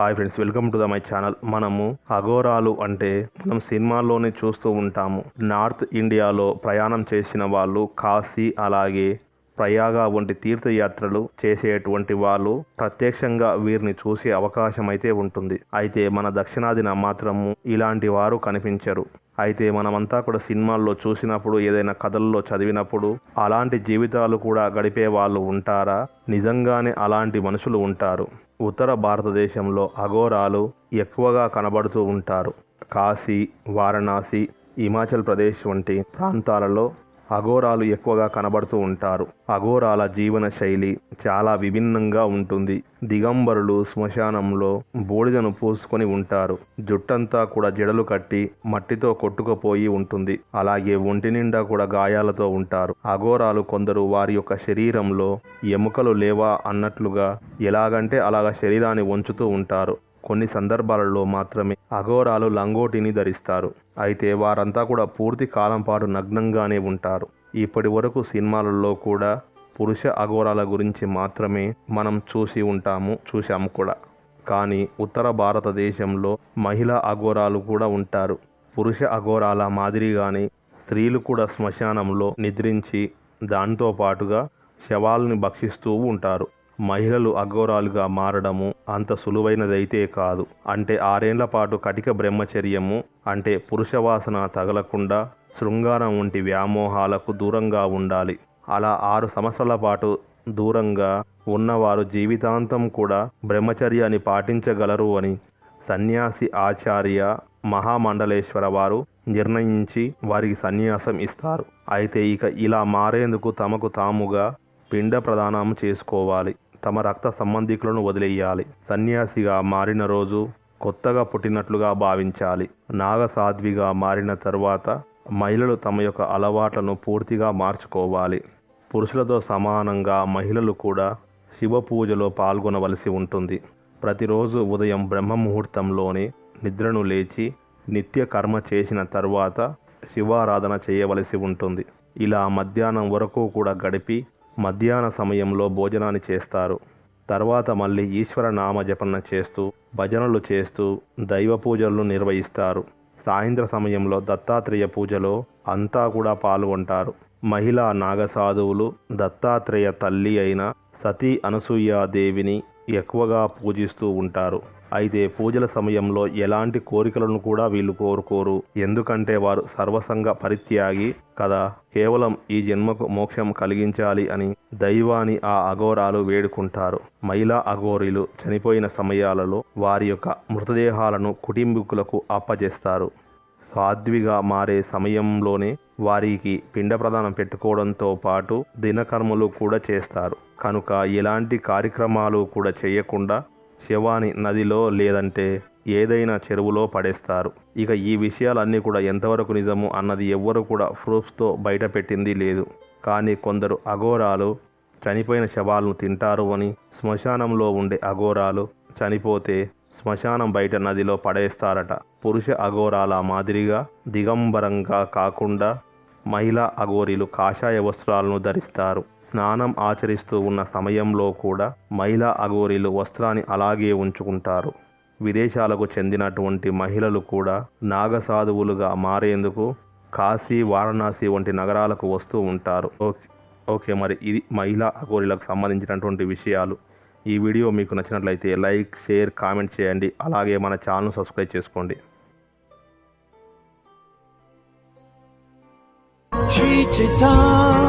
Hi friends welcome to the my channel. మనము అఘోరాలు అంటే మనం సినిమాల్లోనే చూస్తూ ఉంటాము. నార్త్ ఇండియాలో ప్రయాణం చేసిన వాళ్ళు కాశీ అలాగే ప్రయాగ వంటి తీర్థయాత్రలు చేసేటువంటి వాళ్ళు ప్రత్యక్షంగా వీరిని చూసే అవకాశం అయితే ఉంటుంది. అయితే మన దక్షిణాదిన మాత్రము ఇలాంటి వారు కనిపించరు. అయితే మనమంతా కూడా సినిమాల్లో చూసినప్పుడు ఏదైనా కథల్లో చదివినప్పుడు అలాంటి జీవితాలు కూడా గడిపే వాళ్ళు ఉంటారా? నిజంగానే అలాంటి మనుషులు ఉంటారు. ఉత్తర భారతదేశంలో అఘోరాలు ఎక్కువగా కనబడుతూ ఉంటారు. కాశీ వారణాసి హిమాచల్ ప్రదేశ్ వంటి ప్రాంతాలలో అఘోరాలు ఎక్కువగా కనబడుతూ ఉంటారు. అఘోరాల జీవన శైలి చాలా విభిన్నంగా ఉంటుంది. దిగంబరులు శ్మశానంలో బూడిదను పూసుకొని ఉంటారు. జుట్టంతా కూడా జడలు కట్టి మట్టితో కొట్టుకుపోయి ఉంటుంది. అలాగే ఒంటి నిండా కూడా గాయాలతో ఉంటారు. అఘోరాలు కొందరు వారి యొక్క శరీరంలో ఎముకలు లేవా అన్నట్లుగా ఎలాగంటే అలాగ శరీరాన్ని వంచుతూ ఉంటారు. కొన్ని సందర్భాలలో మాత్రమే అఘోరాలు లంగోటిని ధరిస్తారు. అయితే వారంతా కూడా పూర్తి కాలం పాటు నగ్నంగానే ఉంటారు. ఇప్పటి వరకు సినిమాలలో కూడా పురుష అఘోరాల గురించి మాత్రమే మనం చూసి ఉంటాము చూసాము కూడా. కానీ ఉత్తర భారతదేశంలో మహిళా అఘోరాలు కూడా ఉంటారు. పురుష అఘోరాల మాదిరిగానే స్త్రీలు కూడా శ్మశానంలో నిద్రించి దాంతో పాటుగా శవాల్ని భక్షిస్తూ ఉంటారు. మహిళలు అఘోరాలుగా మారడము అంత సులువైనదైతే కాదు. అంటే ఆరేండ్ల పాటు కటిక బ్రహ్మచర్యము అంటే పురుష వాసన తగలకుండా శృంగారం వంటి వ్యామోహాలకు దూరంగా ఉండాలి. అలా ఆరు సంవత్సరాల పాటు దూరంగా ఉన్నవారు జీవితాంతం కూడా బ్రహ్మచర్యాన్ని పాటించగలరు అని సన్యాసి ఆచార్య మహామండలేశ్వర వారు నిర్ణయించి వారికి సన్యాసం ఇస్తారు. అయితే ఇక ఇలా మారేందుకు తమకు తాముగా పిండ ప్రదానం చేసుకోవాలి. తమ రక్త సంబంధికులను వదిలేయాలి. సన్యాసిగా మారిన రోజు కొత్తగా పుట్టినట్లుగా భావించాలి. నాగసాధ్విగా మారిన తరువాత మహిళలు తమ యొక్క అలవాట్లను పూర్తిగా మార్చుకోవాలి. పురుషులతో సమానంగా మహిళలు కూడా శివ పూజలో పాల్గొనవలసి ఉంటుంది. ప్రతిరోజు ఉదయం బ్రహ్మ ముహూర్తంలోనే నిద్రను లేచి నిత్య కర్మ చేసిన తరువాత శివారాధన చేయవలసి ఉంటుంది. ఇలా మధ్యాహ్నం వరకు కూడా గడిపి మధ్యాహ్న సమయంలో భోజనాన్ని చేస్తారు. తర్వాత మళ్ళీ ఈశ్వర నామ జపన చేస్తూ భజనలు చేస్తూ దైవ పూజలను నిర్వహిస్తారు. సాయంత్ర సమయంలో దత్తాత్రేయ పూజలో అంతా కూడా పాల్గొంటారు. మహిళా నాగసాధువులు దత్తాత్రేయ తల్లి అయిన సతీ అనసూయాదేవిని ఎక్కువగా పూజిస్తూ ఉంటారు. అయితే పూజల సమయంలో ఎలాంటి కోరికలను కూడా వీళ్ళు కోరుకోరు. ఎందుకంటే వారు సర్వసంగ పరిత్యాగి కదా. కేవలం ఈ జన్మకు మోక్షం కలిగించాలి అని దైవాన్ని ఆ అఘోరాలు వేడుకుంటారు. మహిళా అఘోరీలు చనిపోయిన సమయాలలో వారి యొక్క మృతదేహాలను కుటుంబీకులకు అప్పజేస్తారు. సాధ్విగా మారే సమయంలోనే వారికి పిండ ప్రదానం పెట్టుకోవడంతో పాటు దినకర్మలు కూడా చేస్తారు. కనుక ఎలాంటి కార్యక్రమాలు కూడా చేయకుండా శవాన్ని నదిలో లేదంటే ఏదైనా చెరువులో పడేస్తారు. ఇక ఈ విషయాలన్నీ కూడా ఎంతవరకు నిజము అన్నది ఎవ్వరు కూడా ప్రూఫ్స్తో బయట పెట్టింది లేదు. కానీ కొందరు అఘోరాలు చనిపోయిన శవాలను తింటారు అని శ్మశానంలో ఉండే అఘోరాలు చనిపోతే శ్మశానం బయట నదిలో పడేస్తారట. పురుష అఘోరాల మాదిరిగా దిగంబరంగా కాకుండా మహిళా అఘోరీలు కాషాయ వస్త్రాలను ధరిస్తారు. స్నానం ఆచరిస్తూ ఉన్న సమయంలో కూడా మహిళా అఘోరీలు వస్త్రాన్ని అలాగే ఉంచుకుంటారు. విదేశాలకు చెందినటువంటి మహిళలు కూడా నాగసాధువులుగా మారేందుకు కాశీ వారణాసి వంటి నగరాలకు వస్తూ ఉంటారు. ఓకే ఓకే మరి ఇది మహిళా అఘోరీలకు సంబంధించినటువంటి విషయాలు. ఈ వీడియో మీకు నచ్చినట్లయితే లైక్ షేర్ కామెంట్ చేయండి. అలాగే మన ఛానల్ సబ్స్క్రైబ్ చేసుకోండి. reach it down.